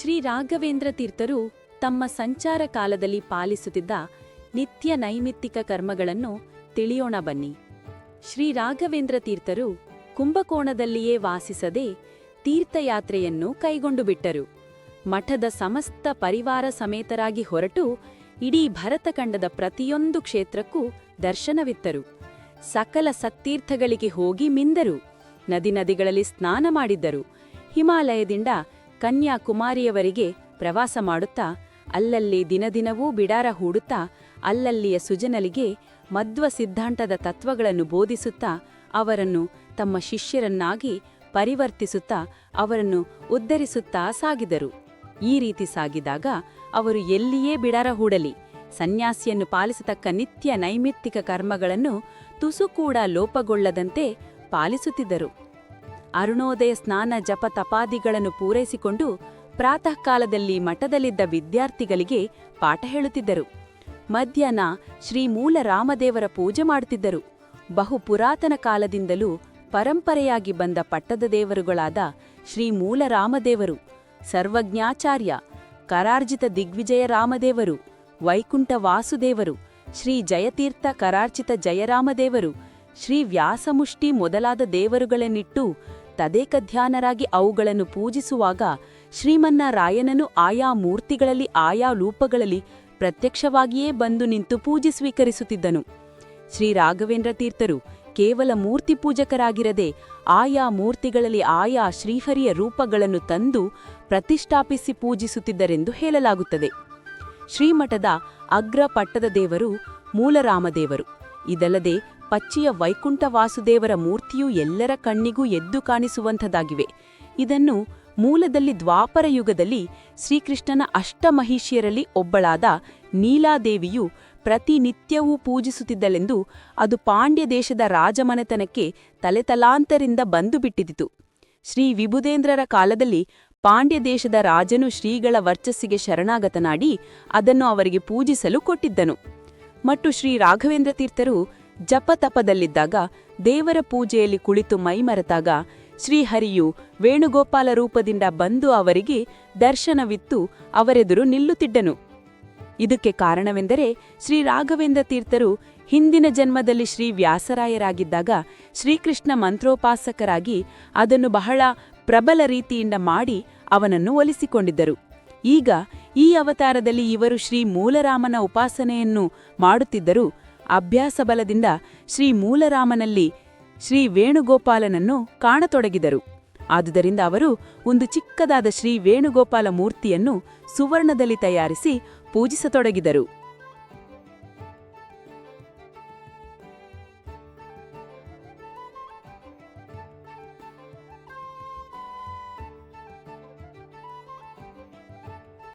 ಶ್ರೀ ರಾಘವೇಂದ್ರ ತೀರ್ಥರು ತಮ್ಮ ಸಂಚಾರ ಕಾಲದಲ್ಲಿ ಪಾಲಿಸುತ್ತಿದ್ದ ನಿತ್ಯ ನೈಮಿತ್ತಿಕ ಕರ್ಮಗಳನ್ನು ತಿಳಿಯೋಣ ಬನ್ನಿ. ಶ್ರೀ ರಾಘವೇಂದ್ರ ತೀರ್ಥರು ಕುಂಭಕೋಣದಲ್ಲಿಯೇ ವಾಸಿಸದೆ ತೀರ್ಥಯಾತ್ರೆಯನ್ನು ಕೈಗೊಂಡು ಬಿಟ್ಟರು. ಮಠದ ಸಮಸ್ತ ಪರಿವಾರ ಸಮೇತರಾಗಿ ಹೊರಟು ಇಡೀ ಭರತಖಂಡದ ಪ್ರತಿಯೊಂದು ಕ್ಷೇತ್ರಕ್ಕೂ ದರ್ಶನವಿತ್ತರು. ಸಕಲ ಸತ್ತೀರ್ಥಗಳಿಗೆ ಹೋಗಿ ಮಿಂದರು. ನದಿ ನದಿಗಳಲ್ಲಿ ಸ್ನಾನ ಮಾಡಿದ್ದರು. ಹಿಮಾಲಯದಿಂದ ಕನ್ಯಾಕುಮಾರಿಯವರೆಗೆ ಪ್ರವಾಸ ಮಾಡುತ್ತಾ, ಅಲ್ಲಲ್ಲಿ ದಿನದಿನವೂ ಬಿಡಾರ ಹೂಡುತ್ತಾ, ಅಲ್ಲಲ್ಲಿಯ ಸುಜನಲಿಗೆ ಮಧ್ವ ಸಿದ್ಧಾಂತದ ತತ್ವಗಳನ್ನು ಬೋಧಿಸುತ್ತಾ, ಅವರನ್ನು ತಮ್ಮ ಶಿಷ್ಯರನ್ನಾಗಿ ಪರಿವರ್ತಿಸುತ್ತಾ, ಅವರನ್ನು ಉದ್ಧರಿಸುತ್ತಾ ಸಾಗಿದರು. ಈ ರೀತಿ ಸಾಗಿದಾಗ ಅವರು ಎಲ್ಲಿಯೇ ಬಿಡಾರ ಹೂಡಲಿ, ಸನ್ಯಾಸಿಯನ್ನು ಪಾಲಿಸತಕ್ಕ ನಿತ್ಯ ನೈಮಿತ್ತಿಕ ಕರ್ಮಗಳನ್ನು ತುಸು ಕೂಡ ಲೋಪಗೊಳ್ಳದಂತೆ ಪಾಲಿಸುತ್ತಿದ್ದರು. ಅರುಣೋದಯ ಸ್ನಾನ ಜಪ ತಪಾದಿಗಳನ್ನು ಪೂರೈಸಿಕೊಂಡು ಪ್ರಾತಃ ಕಾಲದಲ್ಲಿ ಮಠದಲ್ಲಿದ್ದ ವಿದ್ಯಾರ್ಥಿಗಳಿಗೆ ಪಾಠ ಹೇಳುತ್ತಿದ್ದರು. ಮಧ್ಯಾಹ್ನ ಶ್ರೀ ಮೂಲ ರಾಮದೇವರ ಪೂಜೆ ಮಾಡುತ್ತಿದ್ದರು. ಬಹು ಪುರಾತನ ಕಾಲದಿಂದಲೂ ಪರಂಪರೆಯಾಗಿ ಬಂದ ಪಟ್ಟದ ದೇವರುಗಳಾದ ಶ್ರೀ ಮೂಲ ರಾಮದೇವರು, ಸರ್ವಜ್ಞಾಚಾರ್ಯ, ಕರಾರ್ಜಿತ ದಿಗ್ವಿಜಯ ರಾಮದೇವರು, ವೈಕುಂಠ ವಾಸುದೇವರು, ಶ್ರೀ ಜಯತೀರ್ಥ ಕರಾರ್ಚಿತ ಜಯರಾಮದೇವರು, ಶ್ರೀ ವ್ಯಾಸಮುಷ್ಟಿ ಮೊದಲಾದ ದೇವರುಗಳನ್ನಿಟ್ಟು ತದೇಕಧ್ಯಾನರಾಗಿ ಅವುಗಳನ್ನು ಪೂಜಿಸುವಾಗ ಶ್ರೀಮನ್ನ ರಾಯನನು ಆಯಾ ಮೂರ್ತಿಗಳಲ್ಲಿ ಆಯಾ ರೂಪಗಳಲ್ಲಿ ಪ್ರತ್ಯಕ್ಷವಾಗಿಯೇ ಬಂದು ನಿಂತು ಪೂಜೆ ಸ್ವೀಕರಿಸುತ್ತಿದ್ದನು. ಶ್ರೀ ರಾಘವೇಂದ್ರ ತೀರ್ಥರು ಕೇವಲ ಮೂರ್ತಿ ಪೂಜಕರಾಗಿರದೆ ಆಯಾ ಮೂರ್ತಿಗಳಲ್ಲಿ ಆಯಾ ಶ್ರೀಹರಿಯ ರೂಪಗಳನ್ನು ತಂದು ಪ್ರತಿಷ್ಠಾಪಿಸಿ ಪೂಜಿಸುತ್ತಿದ್ದರೆಂದು ಹೇಳಲಾಗುತ್ತದೆ. ಶ್ರೀಮಠದ ಅಗ್ರ ಪಟ್ಟದ ದೇವರು ಮೂಲರಾಮದೇವರು. ಇದಲ್ಲದೆ ಪಚ್ಚಿಯ ವೈಕುಂಠ ವಾಸುದೇವರ ಮೂರ್ತಿಯು ಎಲ್ಲರ ಕಣ್ಣಿಗೂ ಎದ್ದು ಕಾಣಿಸುವಂಥದ್ದಾಗಿವೆ. ಇದನ್ನು ಮೂಲದಲ್ಲಿ ದ್ವಾಪರ ಯುಗದಲ್ಲಿ ಶ್ರೀಕೃಷ್ಣನ ಅಷ್ಟಮಹಿಷಿಯರಲ್ಲಿ ಒಬ್ಬಳಾದ ನೀಲಾದೇವಿಯು ಪ್ರತಿನಿತ್ಯವೂ ಪೂಜಿಸುತ್ತಿದ್ದಳೆಂದು ಅದು ಪಾಂಡ್ಯ ದೇಶದ ರಾಜಮನೆತನಕ್ಕೆ ತಲೆತಲಾಂತರಿಂದ ಬಂದು ಬಿಟ್ಟಿದಿತು ಶ್ರೀ ವಿಭುದೇಂದ್ರರ ಕಾಲದಲ್ಲಿ ಪಾಂಡ್ಯ ದೇಶದ ರಾಜನು ಶ್ರೀಗಳ ವರ್ಚಸ್ಸಿಗೆ ಶರಣಾಗತನಾಡಿ ಅದನ್ನು ಅವರಿಗೆ ಪೂಜಿಸಲು ಕೊಟ್ಟಿದ್ದನು. ಮತ್ತು ಶ್ರೀ ರಾಘವೇಂದ್ರ ತೀರ್ಥರು ಜಪತಪದಲ್ಲಿದ್ದಾಗ ದೇವರ ಪೂಜೆಯಲ್ಲಿ ಕುಳಿತು ಮೈಮರೆತಾಗ ಶ್ರೀಹರಿಯು ವೇಣುಗೋಪಾಲ ರೂಪದಿಂದ ಬಂದು ಅವರಿಗೆ ದರ್ಶನವಿತ್ತು, ಅವರೆದುರು ನಿಲ್ಲುತ್ತಿದ್ದನು. ಇದಕ್ಕೆ ಕಾರಣವೆಂದರೆ ಶ್ರೀ ರಾಘವೇಂದ್ರ ತೀರ್ಥರು ಹಿಂದಿನ ಜನ್ಮದಲ್ಲಿ ಶ್ರೀ ವ್ಯಾಸರಾಯರಾಗಿದ್ದಾಗ ಶ್ರೀಕೃಷ್ಣ ಮಂತ್ರೋಪಾಸಕರಾಗಿ ಅದನ್ನು ಬಹಳ ಪ್ರಬಲ ರೀತಿಯಿಂದ ಮಾಡಿ ಅವನನ್ನು ಒಲಿಸಿಕೊಂಡಿದ್ದರು. ಈಗ ಈ ಅವತಾರದಲ್ಲಿ ಇವರು ಶ್ರೀ ಮೂಲರಾಮನ ಉಪಾಸನೆಯನ್ನು ಮಾಡುತ್ತಿದ್ದರೂ ಅಭ್ಯಾಸ ಬಲದಿಂದ ಶ್ರೀ ಮೂಲರಾಮನಲ್ಲಿ ಶ್ರೀ ವೇಣುಗೋಪಾಲನನ್ನು ಕಾಣತೊಡಗಿದರು. ಆದುದರಿಂದ ಅವರು ಒಂದು ಚಿಕ್ಕದಾದ ಶ್ರೀ ವೇಣುಗೋಪಾಲ ಮೂರ್ತಿಯನ್ನು ಸುವರ್ಣದಲ್ಲಿ ತಯಾರಿಸಿ ಪೂಜಿಸತೊಡಗಿದರು.